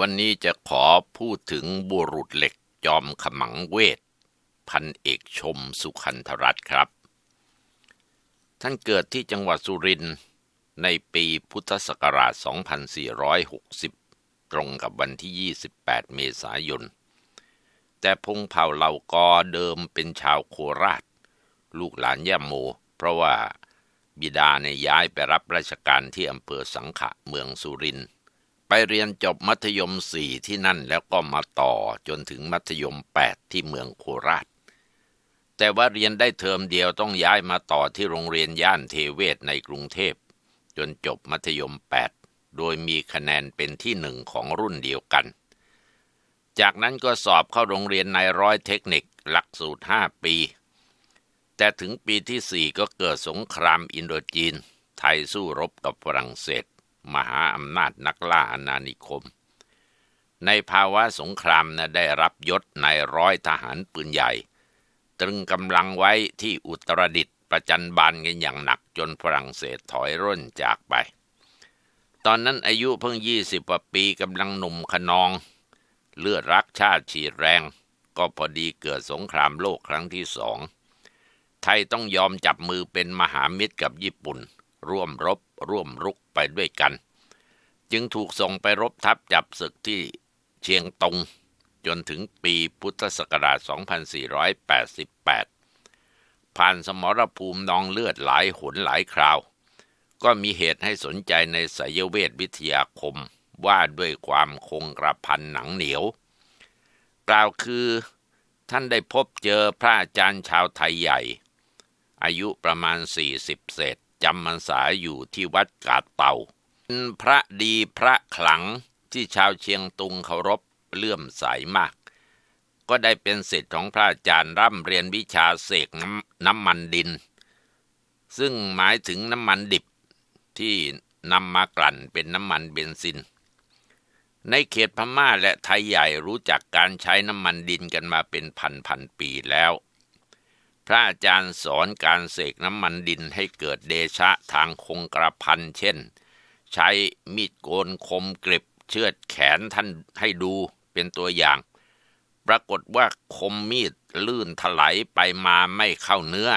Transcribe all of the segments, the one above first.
วันนี้จะขอพูดถึงบุรุษเหล็กจอมขมังเวท พันเอกชมสุขันธรัตน์ครับ ท่านเกิดที่จังหวัดสุรินทร์ในปีพุทธศักราช 2460 ตรงกับวันที่ 28 เมษายน แต่พงเผ่าเหล่ากอเดิมเป็นชาวโคราช ลูกหลานย่าโม เพราะว่าบิดาในย้ายไปรับราชการที่อำเภอสังขะเมืองสุรินทร์ ไปเรียนจบมัธยมสี่ที่นั่นแล้วก็มาต่อจนถึงมัธยมแปดที่เมืองโคราช แต่ว่าเรียนได้เทอมเดียวต้องย้ายมาต่อที่โรงเรียนย่านเทเวศในกรุงเทพ จนจบมัธยมแปดโดยมีคะแนนเป็นที่หนึ่งของรุ่นเดียวกัน จากนั้นก็สอบเข้าโรงเรียนนายร้อยเทคนิคหลักสูตรห้าปี แต่ถึงปีที่สี่ก็เกิดสงครามอินโดจีน ไทยสู้รบกับฝรั่งเศส มหาอำนาจนักล่าอาณานิคม ในภาวะสงครามนะได้รับยศนายร้อยทหารปืนใหญ่ ตรึงกำลังไว้ที่อุตรดิตถ์ประจันบานกันอย่างหนักจนฝรั่งเศสถอยร่นจากไป ตอนนั้นอายุเพิ่งยี่สิบกว่าปีกำลังหนุ่มขนอง เลือดรักชาติฉีดแรง ก็พอดีเกิดสงครามโลกครั้งที่สอง ไทยต้องยอมจับมือเป็นมหามิตรกับญี่ปุ่น ร่วมรบร่วมรุกไปด้วยกัน จึงถูกส่งไปรบทับจับศึกที่เชียงตง จนถึงปีพุทธศักราช 2488 ผ่านสมรภูมินองเลือดหลายหนหลายคราว ก็มีเหตุให้สนใจในสายเวทวิทยาคมว่าด้วยความคงกระพันหนังเหนียว กล่าวคือท่านได้พบเจอพระอาจารย์ชาวไทยใหญ่ อายุประมาณ 40 เศษ จำมันสาอยู่ที่วัดกาดเต่า เป็นพระดีพระขลังที่ชาวเชียงตุงเคารพเลื่อมใสมาก ก็ได้เป็นศิษย์ของพระอาจารย์ร่ำเรียนวิชาเสกน้ำน้ำมันดิน ซึ่งหมายถึงน้ำมันดิบที่นำมากลั่นเป็นน้ำมันเบนซิน ในเขตพม่าและไทยใหญ่รู้จักการใช้น้ำมันดินกันมาเป็นพันพันปีแล้ว พระอาจารย์สอนการเสกน้ำมันดินให้เกิดเดชะทางคงกระพันเช่น ใช้มีดโกนคมกริบเชือดแขนท่านให้ดูเป็นตัวอย่าง ปรากฏว่าคมมีดลื่นถลายไปมาไม่เข้าเนื้อ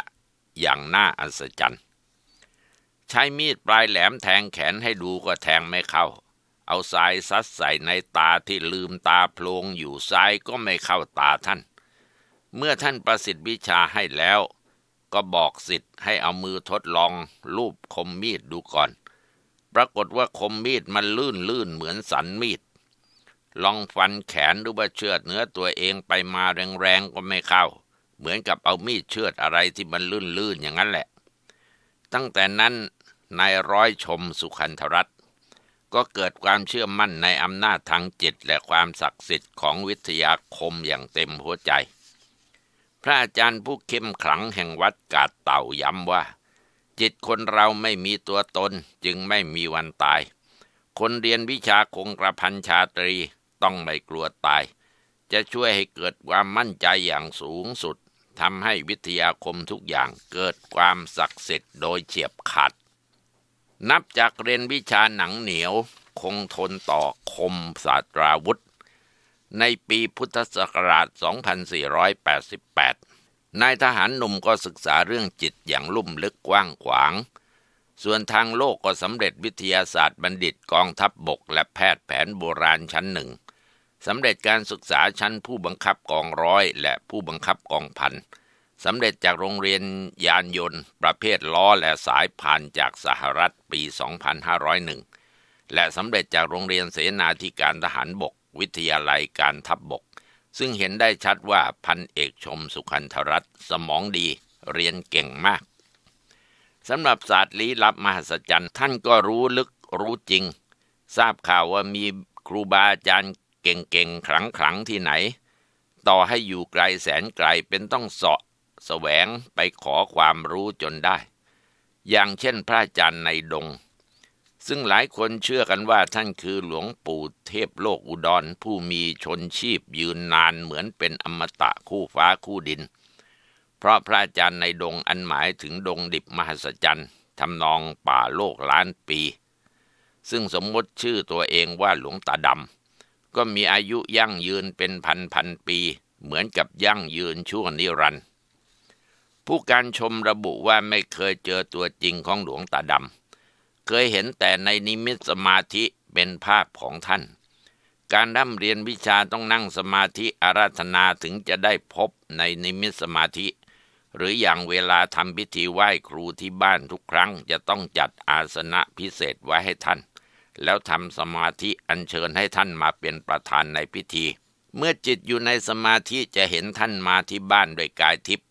อย่างน่าอัศจรรย์ ใช้มีดปลายแหลมแทงแขนให้ดูก็แทงไม่เข้า เอาทรายซัดใส่ในตาที่ลืมตาโพลงอยู่ทรายก็ไม่เข้าตาท่าน เมื่อท่านประสิทธิ์วิชาให้แล้ว ก็บอกสิทธิ์ให้เอามือทดลองลูบคมมีดดูก่อน ปรากฏว่าคมมีดมันลื่นลื่นเหมือนสันมีด ลองฟันแขนหรือว่าเชือดเนื้อตัวเองไปมาแรงๆก็ไม่เข้า เหมือนกับเอามีดเชือดอะไรที่มันลื่นลื่นอย่างนั้นแหละ ตั้งแต่นั้นนายร้อยชมสุขันธรัตนก็เกิดความเชื่อมั่นในอำนาจทางจิตและความศักดิ์สิทธิ์ของวิทยาคมอย่างเต็มหัวใจ พระอาจารย์ผู้เข้มขลังแห่งวัดกาดเต่าย้ำว่า จิตคนเราไม่มีตัวตนจึงไม่มีวันตาย คนเรียนวิชาคงกระพันชาตรีต้องไม่กลัวตาย จะช่วยให้เกิดความมั่นใจอย่างสูงสุดทำให้วิทยาคมทุกอย่างเกิดความศักดิ์สิทธิ์โดยเฉียบขาดนับจากเรียนวิชาหนังเหนียว คงทนต่อคมศาสตราวุธ ในปีพุทธศักราช 2488 นายทหารหนุ่มก็ศึกษาเรื่องจิตอย่างลุ่มลึกกว้างขวาง ส่วนทางโลกก็สำเร็จวิทยาศาสตร์บัณฑิตกองทัพบบกและแพทย์แผนโบราณชั้นหนึ่งสำเร็จการศึกษาชั้นผู้บังคับกองร้อยและผู้บังคับกองพันสำเร็จจากโรงเรียนยานยนต์ ประเภทล้อและสายผ่านจากสหรัฐปี 2501 และสำเร็จจากโรงเรียนเสนาธิการทหารบก วิทยาลัยการทัพบบก ซึ่งเห็นได้ชัดว่าพันเอกชมสุขันธรัตน์สมองดีเรียนเก่งมากสำหรับศาสตร์ลี้ลับมหัศจรรย์ท่านก็รู้ลึกรู้จริง ทราบข่าวว่ามีครูบาอาจารย์เก่งๆขลังๆที่ไหน ต่อให้อยู่ไกลแสนไกลเป็นต้องเสาะแสวงไปขอความรู้จนได้ อย่างเช่นพระอาจารย์ในดง ซึ่งหลายคนเชื่อกันว่าท่านคือหลวงปู่เทพโลกอุดร ผู้มีชนชีพยืนนานเหมือนเป็นอมตะคู่ฟ้าคู่ดิน เพราะพระอาจารย์ในดงอันหมายถึงดงดิบมหัศจรรย์ทำนองป่าโลกล้านปี ซึ่งสมมติชื่อตัวเองว่าหลวงตาดำก็มีอายุยั่งยืนเป็นพันพันปี เหมือนกับยั่งยืนชั่วนิรันดร์ผู้การชมระบุว่าไม่เคยเจอตัวจริงของหลวงตาดำ เคยเห็นแต่ในนิมิตสมาธิเป็นภาพของท่าน การร่ำเรียนวิชาต้องนั่งสมาธิอาราธนาถึงจะได้พบในนิมิตสมาธิ หรืออย่างเวลาทำพิธีไหว้ครูที่บ้านทุกครั้งจะต้องจัดอาสนะพิเศษไว้ให้ท่าน แล้วทำสมาธิอัญเชิญให้ท่านมาเป็นประธานในพิธี เมื่อจิตอยู่ในสมาธิจะเห็นท่านมาที่บ้านโดยกายทิพย์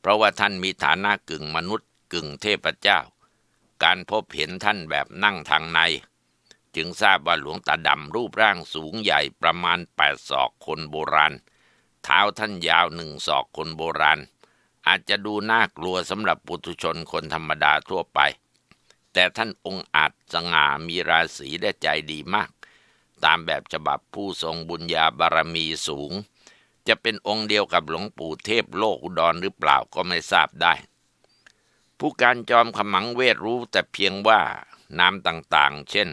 เพราะว่าท่านมีฐานะกึ่งมนุษย์กึ่งเทพเจ้า การพบเห็นท่านแบบนั่งทางใน จึงทราบว่าหลวงตาดำรูปร่างสูงใหญ่ประมาณแปดศอกคนโบราณ เท้าท่านยาวหนึ่งศอกคนโบราณ อาจจะดูน่ากลัวสำหรับปุถุชนคนธรรมดาทั่วไป แต่ท่านองค์อาจสง่ามีราศีและใจดีมาก ตามแบบฉบับผู้ทรงบุญญาบารมีสูง จะเป็นองค์เดียวกับหลวงปู่เทพโลกอุดรหรือเปล่าก็ไม่ทราบได้ ผู้การจอมขมังเวทรู้แต่เพียงว่านามต่างๆ เช่น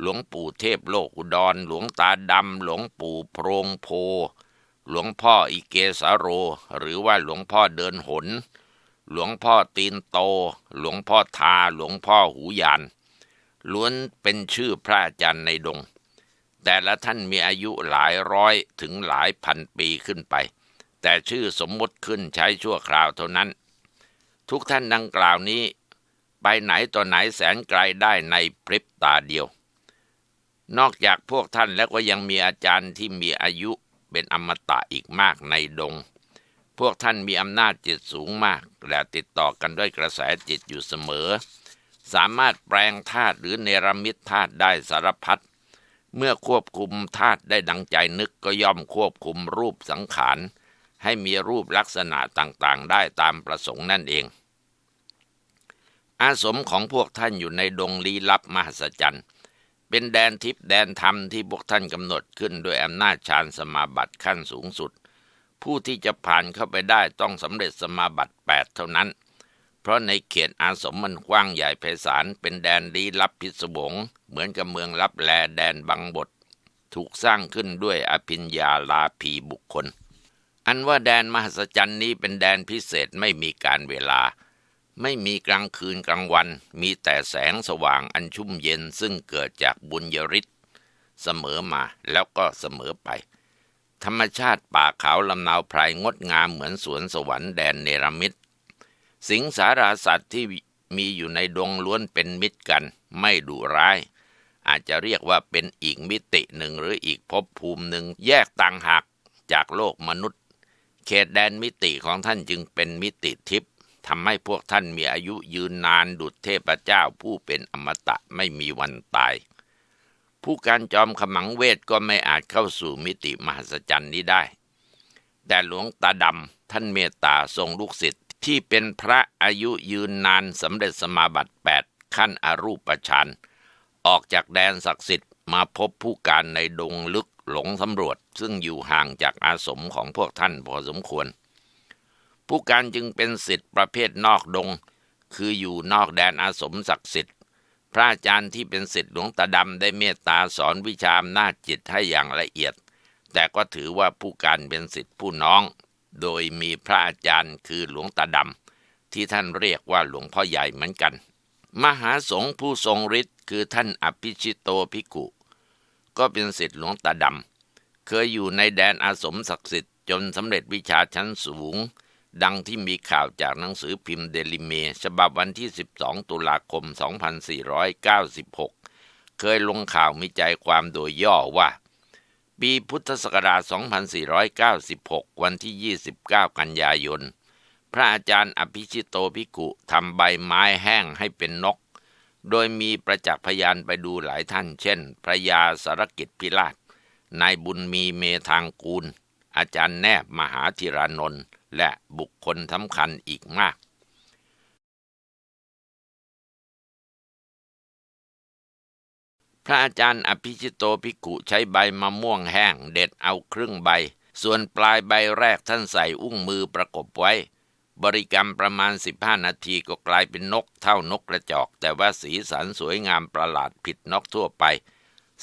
หลวงปู่เทพโลกอุดร หลวงตาดำ หลวงปู่โพรงโพ หลวงพ่ออิเกสาโร หรือว่าหลวงพ่อเดินหน หลวงพ่อตีนโต หลวงพ่อทา หลวงพ่อหูยาน ล้วนเป็นชื่อพระอาจารย์ในดง แต่ละท่านมีอายุหลายร้อยถึงหลายพันปีขึ้นไป แต่ชื่อสมมติขึ้นใช้ชั่วคราวเท่านั้น ทุกท่านดังกล่าวนี้ ไปไหนต่อไหนแสนไกลได้ในพริบตาเดียว นอกจากพวกท่านแล้วก็ยังมีอาจารย์ที่มีอายุเป็นอมตะอีกมากในดง พวกท่านมีอำนาจจิตสูงมาก และติดต่อกันด้วยกระแสจิตอยู่เสมอ สามารถแปลงธาตุหรือเนรมิตธาตุได้สารพัดเมื่อควบคุมธาตุได้ดังใจนึกก็ย่อมควบคุมรูปสังขารให้มีรูปลักษณะต่างๆ ได้ตามประสงค์นั่นเอง อาสมของพวกท่านอยู่ในดงลี้ลับมหัศจรรย์ เป็นแดนทิพย์แดนธรรมที่พวกท่านกำหนดขึ้นโดยอำนาจฌานสมาบัติขั้นสูงสุด ผู้ที่จะผ่านเข้าไปได้ต้องสำเร็จสมาบัติ8เท่านั้น เพราะในเขตอาสมมันกว้างใหญ่ไพศาลเป็นแดนลี้ลับพิศวงเหมือนกับเมืองลับแลแดนบังบทถูกสร้างขึ้นด้วยอภิญญาลาภีบุคคล อันว่าแดนมหัศจรรย์นี้เป็นแดนพิเศษไม่มีการเวลา ไม่มีกลางคืนกลางวัน มีแต่แสงสว่างอันชุ่มเย็นซึ่งเกิดจากบุญยริศเสมอมาแล้วก็เสมอไป ธรรมชาติป่าเขาลำนาวไพรงดงามเหมือนสวนสวรรค์แดนเนรมิตสิงสาราสัตว์ที่มีอยู่ในดงล้วนเป็นมิตรกัน ไม่ดุร้าย อาจจะเรียกว่าเป็นอีกมิติหนึ่งหรืออีกภพภูมิหนึ่งแยกต่างหากจากโลกมนุษย์ เขตแดนมิติของท่านจึงเป็นมิติทิพย์ ทำให้พวกท่านมีอายุยืนนานดุจเทพเจ้าผู้เป็นอมตะไม่มีวันตาย ผู้การจอมขมังเวทก็ไม่อาจเข้าสู่มิติมหัศจรรย์นี้ได้ แต่หลวงตาดำท่านเมตตาทรงลูกศิษย์ที่เป็นพระอายุยืนนานสำเร็จสมาบัติ8ขั้นอรูปฌานออกจากแดนศักดิ์สิทธิ์มาพบผู้การในดงลึกหลงสำรวจ ซึ่งอยู่ห่างจากอาสมของพวกท่านพอสมควร ผู้การจึงเป็นสิทธิ์ประเภทนอกดง คืออยู่นอกแดนอาสมศักดิ์สิทธิ์ พระอาจารย์ที่เป็นสิทธิ์หลวงตาดำได้เมตตาสอนวิชาอำนาจจิตให้อย่างละเอียด แต่ก็ถือว่าผู้การเป็นสิทธิ์ผู้น้อง โดยมีพระอาจารย์คือหลวงตาดำที่ท่านเรียกว่าหลวงพ่อใหญ่เหมือนกัน มหาสงฆ์ผู้ทรงฤทธิ์คือท่านอภิชิตโตภิกุก็เป็นศิษย์หลวงตาดำเคยอยู่ในแดนอาสมศักดิ์สิทธิ์จนสำเร็จวิชาชั้นสูง ดังที่มีข่าวจากหนังสือพิมพ์เดลิเมฉบับวันที่ 12 ตุลาคม 2496 เคยลงข่าวมีใจความโดยย่อว่า ปีพุทธศักราช 2496 วันที่ 29 กันยายน พระอาจารย์อภิชิตโตภิกุทำใบไม้แห้งให้เป็นนก โดยมีประจักษ์พยานไปดูหลายท่าน เช่น พระยาสารกิจพิราชนายบุญมีเมทางกูล อาจารย์แนบมหาธิรานนท์ และบุคคลสำคัญอีกมากพระอาจารย์อภิชิตโตภิกุใช้ใบมะม่วงแห้งเด็ดเอาครึ่งใบ ส่วนปลายใบแรกท่านใส่อุ้งมือประกบไว้ บริกรรมประมาณ 15 นาทีก็กลายเป็นนกเท่านกกระจอก แต่ว่าสีสันสวยงามประหลาดผิดนกทั่วไป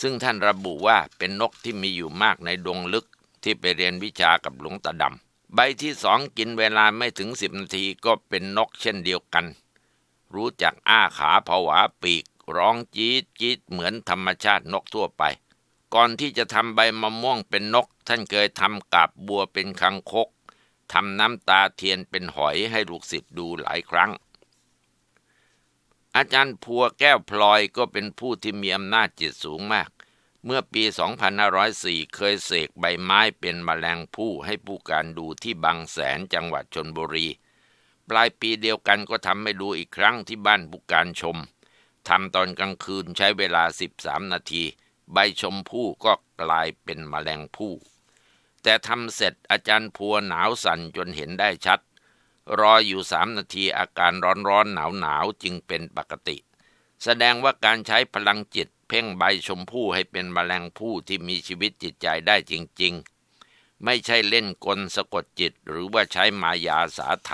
ซึ่งท่านระบุว่าเป็นนกที่มีอยู่มากในดงลึกที่ไปเรียนวิชากับหลวงตาดำ ใบที่สองกินเวลาไม่ถึงสิบนาทีก็เป็นนกเช่นเดียวกัน รู้จักอ้าขาผวาปีก ร้องจี๊ดจี๊ดเหมือนธรรมชาตินกทั่วไป ก่อนที่จะทำใบมะม่วงเป็นนก ท่านเคยทำกาบบัวเป็นคังคกทำน้ำตาเทียนเป็นหอยให้ลูกศิษย์ดูหลายครั้ง อาจารย์พัวแก้วพลอยก็เป็นผู้ที่มีอำนาจจิตสูงมาก เมื่อปี 2504 เคยเสกใบไม้เป็นมแมลงผู้ให้ผู้การดูที่บางแสนจังหวัดชนบุรี ปลายปีเดียวกันก็ทำให้ดูอีกครั้งที่บ้านผู้การชมทำตอนกลางคืนใช้เวลา 13 นาที ใบชมพู่ก็กลายเป็นมแมลงผู้ แต่ทำเสร็จอาจารย์พัวหนาวสั่นจนเห็นได้ชัด รออยู่สามนาทีอาการร้อนร้อนหนาวหนาวจึงเป็นปกติ แสดงว่าการใช้พลังจิต เพ่งใบชมพู่ให้เป็นมแมลงผู้ที่มีชีวิตจิตใจได้จริง ๆ ไม่ใช่เล่นกลสะกดจิตหรือว่าใช้มายาสาไถ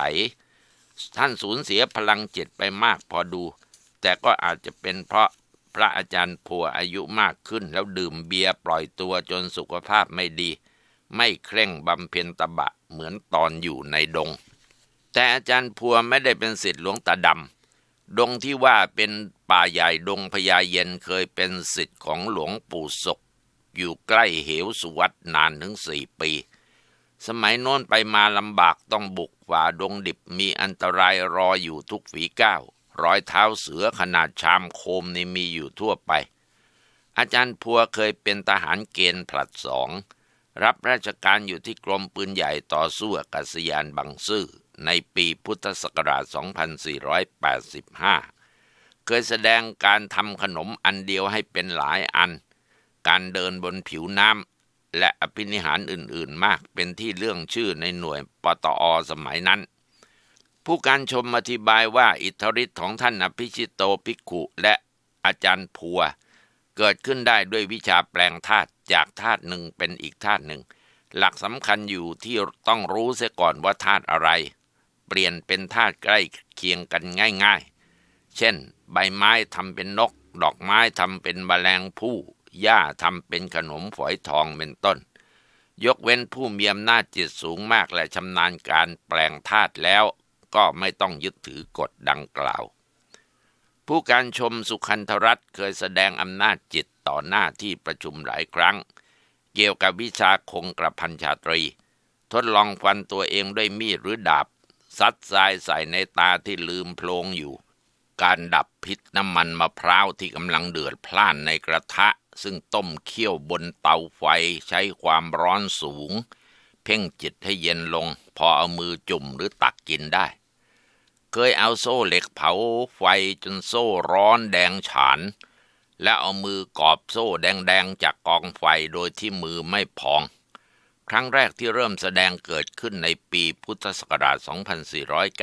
ท่านสูญเสียพลังจิตไปมากพอดู แต่ก็อาจจะเป็นเพราะพระอาจารย์พัวอายุมากขึ้นแล้วดื่มเบียร์ปล่อยตัวจนสุขภาพไม่ดี ไม่เคร่งบำเพ็ญตบะเหมือนตอนอยู่ในดง แต่อาจารย์พัวไม่ได้เป็นศิษย์หลวงตาดำดงที่ว่าเป็น ป่าใหญ่ดงพญาเย็นเคยเป็นศิษย์ของหลวงปู่ศก อยู่ใกล้เหวสุวัตนานถึงสี่ปี สมัยโน้นไปมาลำบากต้องบุกฝ่าดงดิบมีอันตรายรออยู่ทุกฝีก้าวรอยเท้าเสือขนาดชามโคมนี่มีอยู่ทั่วไป อาจารย์พัวเคยเป็นทหารเกณฑ์ผลัดสอง รับราชการอยู่ที่กรมปืนใหญ่ต่อสู้อากาศยานบางซื่อในปีพุทธศักราช 2485 เคยแสดงการทำขนมอันเดียวให้เป็นหลายอัน การเดินบนผิวน้ำและอภินิหารอื่นๆมากเป็นที่เรื่องชื่อในหน่วยปตอสมัยนั้น ผู้การชมอธิบายว่าอิทธิฤทธิ์ของท่านอภิชิตโตภิกขุและอาจารย์พัว เกิดขึ้นได้ด้วยวิชาแปลงธาตุจากธาตุหนึ่งเป็นอีกธาตุหนึ่ง หลักสำคัญอยู่ที่ต้องรู้เสียก่อนว่าธาตุอะไร เปลี่ยนเป็นธาตุใกล้เคียงกันง่าย ๆ เช่น ใบไม้ทำเป็นนก ดอกไม้ทำเป็นแมลงผู้หญ้าทำเป็นขนมฝอยทองเป็นต้น ยกเว้นผู้มีอำนาจจิตสูงมากและชำนาญการแปลงธาตุแล้ว ก็ไม่ต้องยึดถือกฎดังกล่าว ผู้การชมสุขันธรัตเคยแสดงอำนาจจิตต่อหน้าที่ประชุมหลายครั้ง เกี่ยวกับวิชาคงกระพันชาตรี ทดลองฟันตัวเองด้วยมีดหรือดาบซัดทรายใส่ในตาที่ลืมโพลงอยู่ การดับพิษน้ำมันมะพร้าวที่กำลังเดือดพล่านในกระทะ ซึ่งต้มเคี่ยวบนเตาไฟใช้ความร้อนสูง เพ่งจิตให้เย็นลง พอเอามือจุ่มหรือตักกินได้ เคยเอาโซ่เหล็กเผาไฟจนโซ่ร้อนแดงฉาน และเอามือกอบโซ่แดงๆจากกองไฟโดยที่มือไม่พอง ครั้งแรกที่เริ่มแสดงเกิดขึ้นในปีพุทธศักราช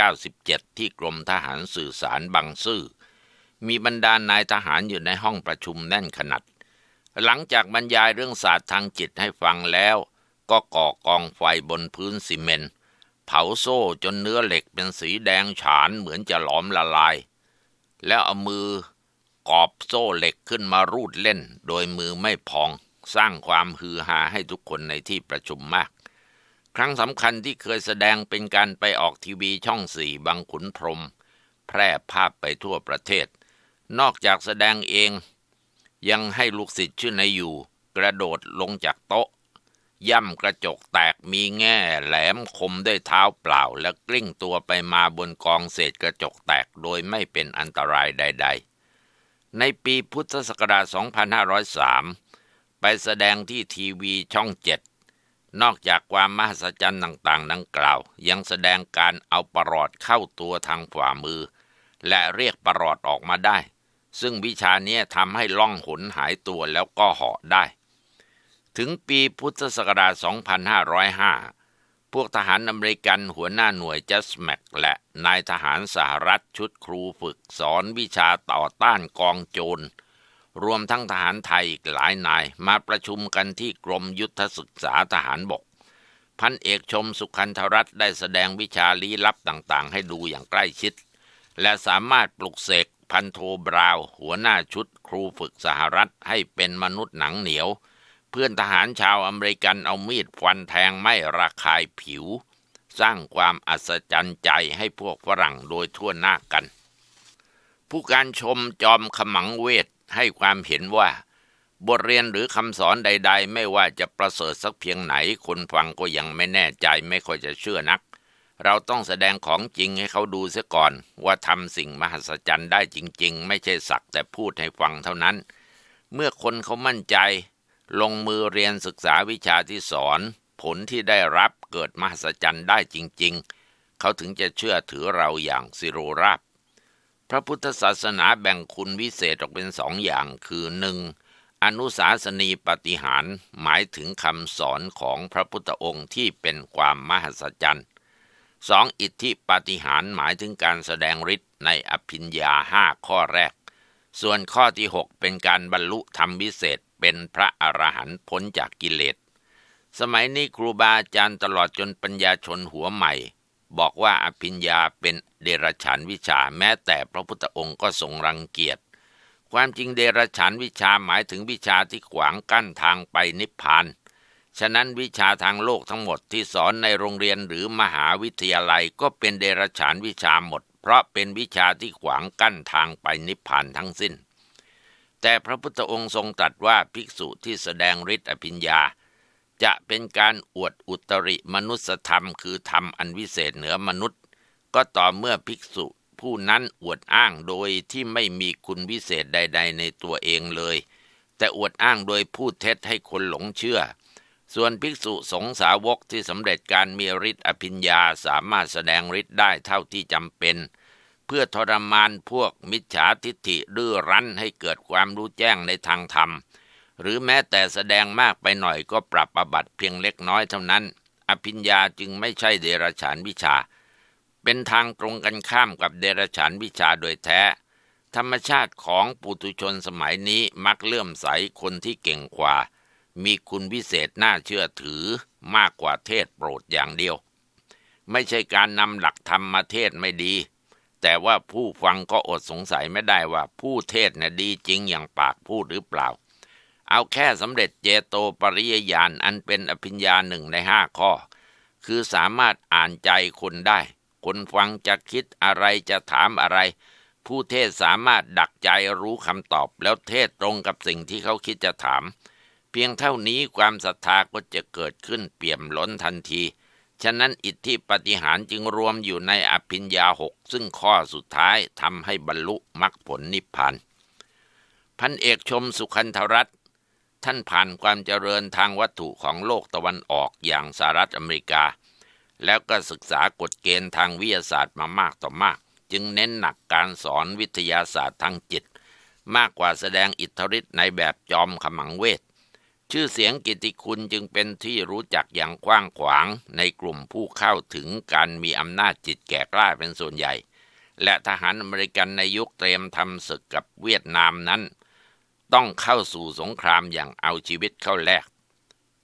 2497 ที่กรมทหารสื่อสารบางซื่อ มีบรรดานายทหารอยู่ในห้องประชุมแน่นขนาด หลังจากบรรยายเรื่องศาสตร์ทางจิตให้ฟังแล้ว ก็ก่อกองไฟบนพื้นซีเมนต์เผาโซ่จนเนื้อเหล็กเป็นสีแดงฉานเหมือนจะหลอมละลาย แล้วเอามือกอบโซ่เหล็กขึ้นมารูดเล่น โดยมือไม่พอง สร้างความฮือฮาให้ทุกคนในที่ประชุมมาก ครั้งสำคัญที่เคยแสดงเป็นการไปออกทีวีช่องสี่บางขุนพรม แพร่ภาพไปทั่วประเทศ นอกจากแสดงเอง ยังให้ลูกศิษย์ชื่อนายอยู่ กระโดดลงจากโต๊ะ ย่ำกระจกแตกมีแง่แหลมคมด้วยเท้าเปล่า และกลิ้งตัวไปมาบนกองเศษกระจกแตกโดยไม่เป็นอันตรายใด ๆ ในปีพุทธศักราช 2503 ไปแสดงที่ทีวีช่องเจ็ดนอกจากความมหัศจรรย์ต่างๆ ดังกล่าว ยังแสดงการเอาปรอดเข้าตัวทางฝ่ามือ และเรียกปรอดออกมาได้ ซึ่งวิชานี้ทำให้ล่องหนหายตัวแล้วก็เหาะได้ ถึงปีพุทธศักราช 2505 พวกทหารอเมริกันหัวหน้าหน่วยจัสแมกและนายทหารสหรัฐชุดครูฝึกสอนวิชาต่อต้านกองโจร รวมทั้งทหารไทยอีกหลายนายมาประชุมกันที่กรมยุทธศึกษาทหารบก พันเอกชมสุขันธรัตน์ได้แสดงวิชาลี้ลับต่างๆ ให้ดูอย่างใกล้ชิด และสามารถปลุกเสกพันโทบราว หัวหน้าชุดครูฝึกสหรัฐให้เป็นมนุษย์หนังเหนียว เพื่อนทหารชาวอเมริกันเอามีดฟันแทงไม่ระคายผิว สร้างความอัศจรรย์ใจให้พวกฝรั่งโดยทั่วหน้ากัน ผู้การชมจอมขมังเวท ให้ความเห็นว่า บทเรียนหรือคำสอนใด ๆ ไม่ว่าจะประเสริฐสักเพียงไหน คนฟังก็ยังไม่แน่ใจไม่ค่อยจะเชื่อนัก เราต้องแสดงของจริงให้เขาดูเสียก่อน ว่าทำสิ่งมหัศจรรย์ได้จริง ๆ ไม่ใช่สักแต่พูดให้ฟังเท่านั้น เมื่อคนเขามั่นใจ ลงมือเรียนศึกษาวิชาที่สอน ผลที่ได้รับเกิดมหัศจรรย์ได้จริง ๆ เขาถึงจะเชื่อถือเราอย่างสิโรราบ พระพุทธศาสนาแบ่งคุณวิเศษออกเป็นสองอย่างคือหนึ่งอนุสาสนีปฏิหารหมายถึงคำสอนของพระพุทธองค์ที่เป็นความมหัศจรรย์สองอิทธิปฏิหารหมายถึงการแสดงฤทธิ์ในอภิญญาห้าข้อแรก ส่วนข้อที่หกเป็นการบรรลุธรรมวิเศษเป็นพระอรหันต์พ้นจากกิเลส สมัยนี้ครูบาอาจารย์ตลอดจนปัญญาชนหัวใหม่ บอกว่าอภิญญาเป็นเดรัจฉานวิชาแม้แต่พระพุทธองค์ก็ทรงรังเกียจ ความจริงเดรัจฉานวิชาหมายถึงวิชาที่ขวางกั้นทางไปนิพพาน ฉะนั้นวิชาทางโลกทั้งหมดที่สอนในโรงเรียนหรือมหาวิทยาลัยก็เป็นเดรัจฉานวิชาหมด เพราะเป็นวิชาที่ขวางกั้นทางไปนิพพานทั้งสิ้น แต่พระพุทธองค์ทรงตรัสว่าภิกษุที่แสดงฤทธิ์อภิญญา จะเป็นการอวดอุตริมนุสธรรม คือธรรมอันวิเศษเหนือมนุษย์ ก็ต่อเมื่อภิกษุผู้นั้นอวดอ้างโดยที่ไม่มีคุณวิเศษใด ๆ ในตัวเองเลย แต่อวดอ้างโดยพูดเท็จให้คนหลงเชื่อ ส่วนภิกษุสงสาวกที่สำเร็จการมีฤทธิ์อภิญญาสามารถแสดงฤทธิ์ได้เท่าที่จำเป็น เพื่อทรมานพวกมิจฉาทิฏฐิดื้อรั้นให้เกิดความรู้แจ้งในทางธรรม หรือแม้แต่แสดงมากไปหน่อยก็ปรับอบัติเพียงเล็กน้อยเท่านั้น อภิญญาจึงไม่ใช่เดรัจฉานวิชา เป็นทางตรงกันข้ามกับเดรัจฉานวิชาโดยแท้ ธรรมชาติของปุถุชนสมัยนี้มักเลื่อมใสคนที่เก่งกว่า มีคุณวิเศษน่าเชื่อถือมากกว่าเทศโปรดอย่างเดียว ไม่ใช่การนำหลักธรรมมาเทศไม่ดี แต่ว่าผู้ฟังก็อดสงสัยไม่ได้ว่าผู้เทศน่ะดีจริงอย่างปากพูดหรือเปล่า เอาแค่สำเร็จเจโตปริยญาณอันเป็นอภิญญาหนึ่งในห้าข้อ คือสามารถอ่านใจคนได้ คนฟังจะคิดอะไรจะถามอะไร ผู้เทศสามารถดักใจรู้คำตอบแล้วเทศตรงกับสิ่งที่เขาคิดจะถาม เพียงเท่านี้ความศรัทธาก็จะเกิดขึ้นเปี่ยมล้นทันที ฉะนั้นอิทธิปฏิหารจึงรวมอยู่ในอภิญญาหกซึ่งข้อสุดท้ายทำให้บรรลุมรรคผลนิพพานพันเอกชมสุขันธรัตน ท่านผ่านความเจริญทางวัตถุของโลกตะวันออกอย่างสหรัฐอเมริกา แล้วก็ศึกษากฎเกณฑ์ทางวิทยาศาสตร์มามากต่อมาก จึงเน้นหนักการสอนวิทยาศาสตร์ทางจิต มากกว่าแสดงอิทธิฤทธิ์ในแบบจอมขมังเวท ชื่อเสียงกิติคุณจึงเป็นที่รู้จักอย่างกว้างขวางในกลุ่มผู้เข้าถึงการมีอำนาจจิตแก่กล้าเป็นส่วนใหญ่ และทหารอเมริกันในยุคเตรียมทำศึกกับเวียดนามนั้น ต้องเข้าสู่สงครามอย่างเอาชีวิตเข้าแลก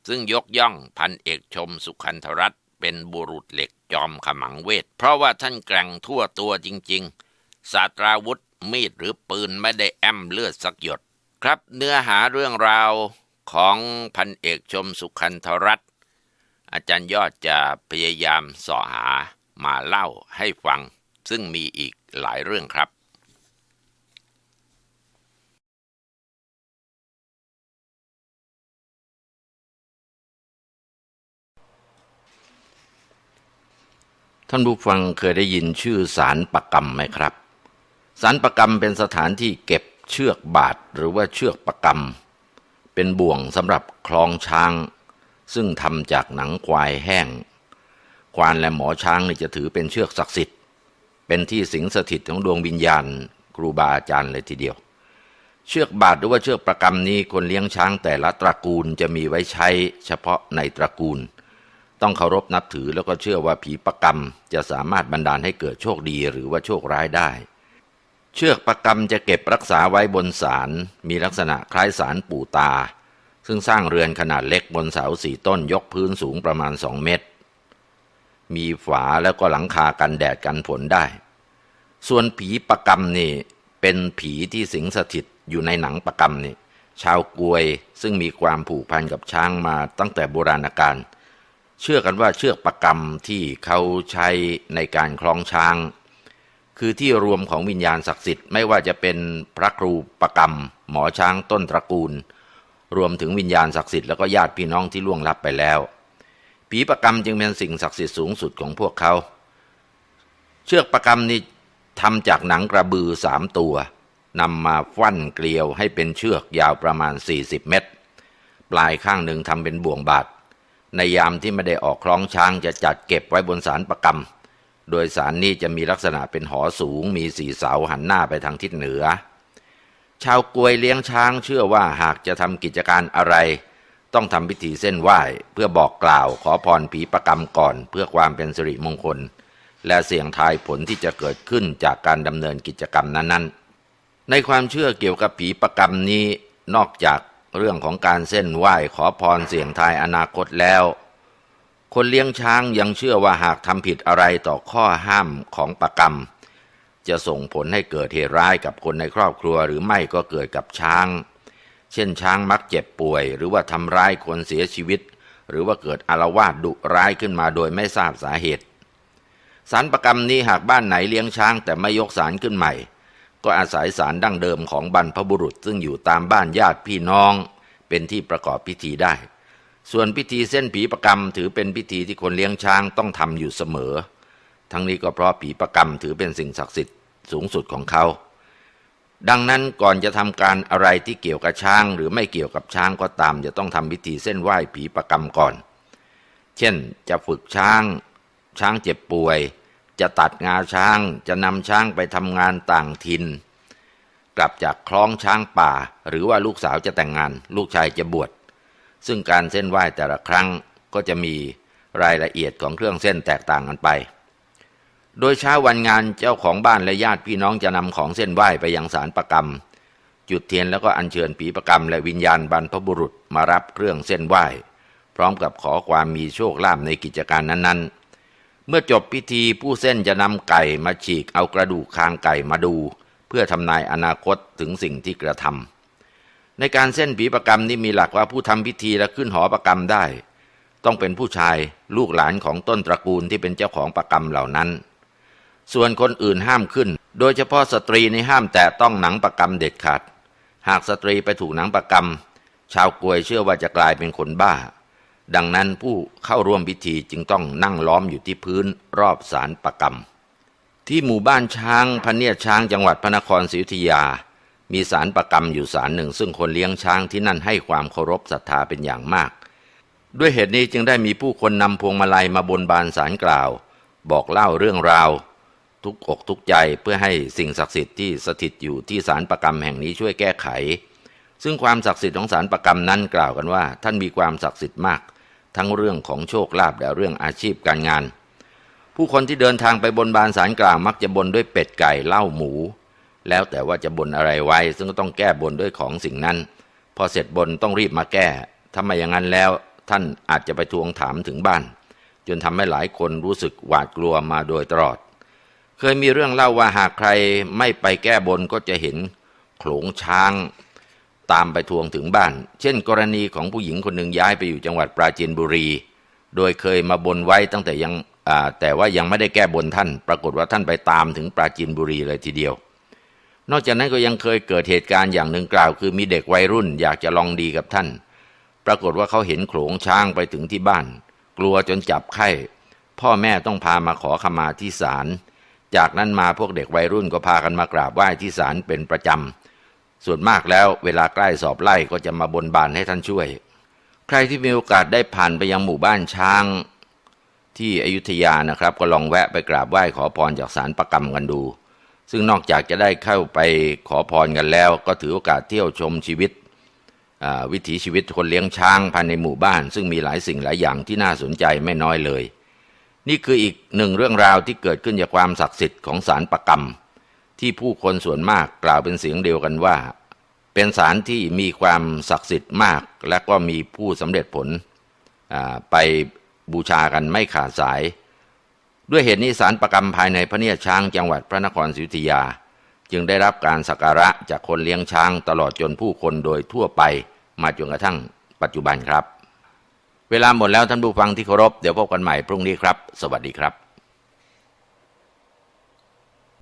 ซึ่งยกย่องพันเอกชมสุขันธรัตน์เป็นบุรุษเหล็กจอมขมังเวท เพราะว่าท่านแกร่งทั่วตัวจริง ๆ ศาสตราวุธมีดหรือปืนไม่ได้แอมเลือดสักหยด ครับเนื้อหาเรื่องราวของพันเอกชมสุขันธรัตน์อาจารย์ยอดจะพยายามสาะหามาเล่าให้ฟัง ซึ่งมีอีกหลายเรื่องครับ ท่านผู้ฟังเคยได้ยินชื่อสารประกรรมไหมครับ สารประกรรมเป็นสถานที่เก็บเชือกบาดหรือว่าเชือกประกรรม เป็นบ่วงสำหรับคลองช้าง ซึ่งทำจากหนังควายแห้ง ควานและหมอช้างนี่จะถือเป็นเชือกศักดิ์สิทธิ์ เป็นที่สิงสถิตของดวงวิญญาณ ครูบาอาจารย์เลยทีเดียว เชือกบาดหรือว่าเชือกประกรรมนี้คนเลี้ยงช้างแต่ละตระกูลจะมีไว้ใช้เฉพาะในตระกูล ต้องเคารพนับถือแล้วก็เชื่อว่าผีประกรรมจะสามารถบันดาลให้เกิดโชคดีหรือว่าโชคร้ายได้ เชือกประกรรมจะเก็บรักษาไว้บนศาลมีลักษณะคล้ายศาลปู่ตา ซึ่งสร้างเรือนขนาดเล็กบนเสาสี่ต้นยกพื้นสูงประมาณสองเมตร มีฝาแล้วก็หลังคากันแดดกันฝนได้ ส่วนผีประกรรมนี่เเป็นผีที่สิงสถิตอยู่ในหนังประกรรมนี่ชาวกวยซึ่งมีความผูกพันกับช้างมาตั้งแต่โบราณกาล เชื่อกันว่าเชือกประกรรมที่เขาใช้ในการคล้องช้าง คือที่รวมของวิญญาณศักดิ์สิทธิ์ไม่ว่าจะเป็นพระครูประกรรม หมอช้างต้นตระกูล รวมถึงวิญญาณศักดิ์สิทธิ์แล้วก็ญาติพี่น้องที่ล่วงลับไปแล้วผีประกรรมจึงเป็นสิ่งศักดิ์สิทธิ์สูงสุดของพวกเขา เชือกประกรรมนี้ทำจากหนังกระบือสามตัวนำมาฟั่นเกลียวให้เป็นเชือกยาวประมาณ 40 เมตร ปลายข้างหนึ่งทำเป็นบ่วงบาด ในยามที่ไม่ได้ออกคล้องช้างจะจัดเก็บไว้บนสารประกรรม โดยสารนี้จะมีลักษณะเป็นหอสูง มีสีเสาหันหน้าไปทางทิศเหนือ ชาวกวยเลี้ยงช้างเชื่อว่าหากจะทำกิจการอะไร ต้องทำพิธีเส้นไหว้ เพื่อบอกกล่าวขอพรผีประกรรมก่อนเพื่อความเป็นสิริมงคล และเสี่ยงทายผลที่จะเกิดขึ้นจากการดำเนินกิจกรรมนั้นๆ ในความเชื่อเกี่ยวกับผีประกรรมนี้นอกจาก เรื่องของการเส้นไหว้ขอพรเสี่ยงทายอนาคตแล้ว คนเลี้ยงช้างยังเชื่อว่าหากทำผิดอะไรต่อข้อห้ามของประกรรม จะส่งผลให้เกิดเหตุร้ายกับคนในครอบครัวหรือไม่ก็เกิดกับช้าง เช่นช้างมักเจ็บป่วย หรือว่าทำร้ายคนเสียชีวิต หรือว่าเกิดอารวาสดุร้ายขึ้นมาโดยไม่ทราบสาเหตุสารประกรรมนี้หากบ้านไหนเลี้ยงช้างแต่ไม่ยกสารขึ้นใหม่ ก็อาศัยสารดั้งเดิมของบรรพบุรุษ ซึ่งอยู่ตามบ้านญาติพี่น้อง เป็นที่ประกอบพิธีได้ ส่วนพิธีเส้นผีประกรรมถือเป็นพิธีที่คนเลี้ยงช้างต้องทำอยู่เสมอ ทั้งนี้ก็เพราะผีประกรรมถือเป็นสิ่งศักดิ์สิทธิ์สูงสุดของเขาดังนั้นก่อนจะทำการอะไรที่เกี่ยวกับช้าง หรือไม่เกี่ยวกับช้างก็ตาม จะต้องทำพิธีเส้นไหว้ผีประกรรมก่อน เช่น จะฝึกช้าง ช้างเจ็บป่วย จะตัดงาช้างจะนำช้างไปทำงานต่างถิ่นกลับจากคล้องช้างป่า หรือว่าลูกสาวจะแต่งงาน ลูกชายจะบวชซึ่งการเส้นไหว้แต่ละครั้งก็จะมีรายละเอียดของเครื่องเส้นแตกต่างกันไป โดยเช้าวันงานเจ้าของบ้านและญาติพี่น้องจะนำของเส้นไหว้ไปยังศาลประกรรม จุดเทียนแล้วก็อัญเชิญผีประกรรม และวิญญาณบรรพบุรุษมารับเครื่องเส้นไหว้ พร้อมกับขอความมีโชคลาภในกิจการนั้นๆ เมื่อจบพิธีผู้เส้นจะนำไก่มาฉีกเอากระดูกคางไก่มาดู เพื่อทำนายอนาคตถึงสิ่งที่กระทำในการเส้นผีประกรรมนี่มีหลักว่าผู้ทำพิธีและขึ้นหอประกรรมได้ ต้องเป็นผู้ชายลูกหลานของต้นตระกูลที่เป็นเจ้าของประกรรมเหล่านั้น ส่วนคนอื่นห้ามขึ้น โดยเฉพาะสตรีในห้ามแต่ต้องหนังประกรรมเด็ดขาด หากสตรีไปถูกหนังประกรรม ชาวกวยเชื่อว่าจะกลายเป็นคนบ้า ดังนั้นผู้เข้าร่วมพิธีจึงต้องนั่งล้อมอยู่ที่พื้นรอบศาลประกรรม ที่หมู่บ้านช้างพะเนียช้างจังหวัดพระนครศรีอยุธยา มีศาลประกรรมอยู่ศาลหนึ่ง ซึ่งคนเลี้ยงช้างที่นั่นให้ความเคารพศรัทธาเป็นอย่างมาก ด้วยเหตุนี้จึงได้มีผู้คนนำพวงมาลัยมาบนบานศาลกล่าว บอกเล่าเรื่องราว ทุกอกทุกใจเพื่อให้สิ่งศักดิ์สิทธิ์ที่สถิตอยู่ที่ศาลประกรรมแห่งนี้ช่วยแก้ไข ซึ่งความศักดิ์สิทธิ์ของศาลประกรรมนั้นกล่าวกันว่า ท่านมีความศักดิ์สิทธิ์มาก ทั้งเรื่องของโชคลาภและเรื่องอาชีพการงาน ผู้คนที่เดินทางไปบนบานศาลกล่าวมักจะบนด้วยเป็ดไก่เหล้าหมู แล้วแต่ว่าจะบนอะไรไว้ ซึ่งก็ต้องแก้บนด้วยของสิ่งนั้น พอเสร็จบนต้องรีบมาแก้ถ้าไม่อย่างนั้นแล้ว ท่านอาจจะไปทวงถามถึงบ้าน จนทำให้หลายคนรู้สึกหวาดกลัวมาโดยตลอด เคยมีเรื่องเล่าว่าหากใครไม่ไปแก้บนก็จะเห็นโขลงช้าง ตามไปทวงถึงบ้าน เช่น กรณีของผู้หญิงคนหนึ่งย้ายไปอยู่จังหวัดปราจีนบุรี โดยเคยมาบนไว้ตั้งแต่ยังแต่ว่ายังไม่ได้แก้บนท่าน ปรากฏว่าท่านไปตามถึงปราจีนบุรีเลยทีเดียว นอกจากนั้นก็ยังเคยเกิดเหตุการณ์อย่างหนึ่งกล่าว คือมีเด็กวัยรุ่นอยากจะลองดีกับท่าน ปรากฏว่าเขาเห็นโขลงช้างไปถึงที่บ้าน กลัวจนจับไข้พ่อแม่ต้องพามาขอขมาที่ศาลจากนั้นมาพวกเด็กวัยรุ่นก็พากันมากราบไหว้ที่ศาลเป็นประจำ ส่วนมากแล้วเวลาใกล้สอบไล่ก็จะมาบนบานให้ท่านช่วย ใครที่มีโอกาสได้ผ่านไปยังหมู่บ้านช้าง ที่อยุธยานะครับ ก็ลองแวะไปกราบไหว้ขอพรจากศาลประกรรมกันดู ซึ่งนอกจากจะได้เข้าไปขอพรกันแล้ว ก็ถือโอกาสเที่ยวชมชีวิต วิถีชีวิตคนเลี้ยงช้างภายในหมู่บ้าน ซึ่งมีหลายสิ่งหลายอย่างที่น่าสนใจไม่น้อยเลย นี่คืออีกหนึ่งเรื่องราวที่เกิดขึ้นจากความศักดิ์สิทธิ์ของศาลประกรรม ที่ผู้คนส่วนมากกล่าวเป็นเสียงเดียวกันว่า เป็นศาลที่มีความศักดิ์สิทธิ์มาก และก็มีผู้สำเร็จผลไปบูชากันไม่ขาดสาย ด้วยเหตุนี้ศาลประกรรมภายในพระเนียช้างจังหวัดพระนครศรีอยุธยา จึงได้รับการสักการะจากคนเลี้ยงช้างตลอดจนผู้คนโดยทั่วไปมาจนกระทั่งปัจจุบันครับ เวลาหมดแล้วท่านผู้ฟังที่เคารพเดี๋ยวพบกันใหม่พรุ่งนี้ครับ สวัสดีครับ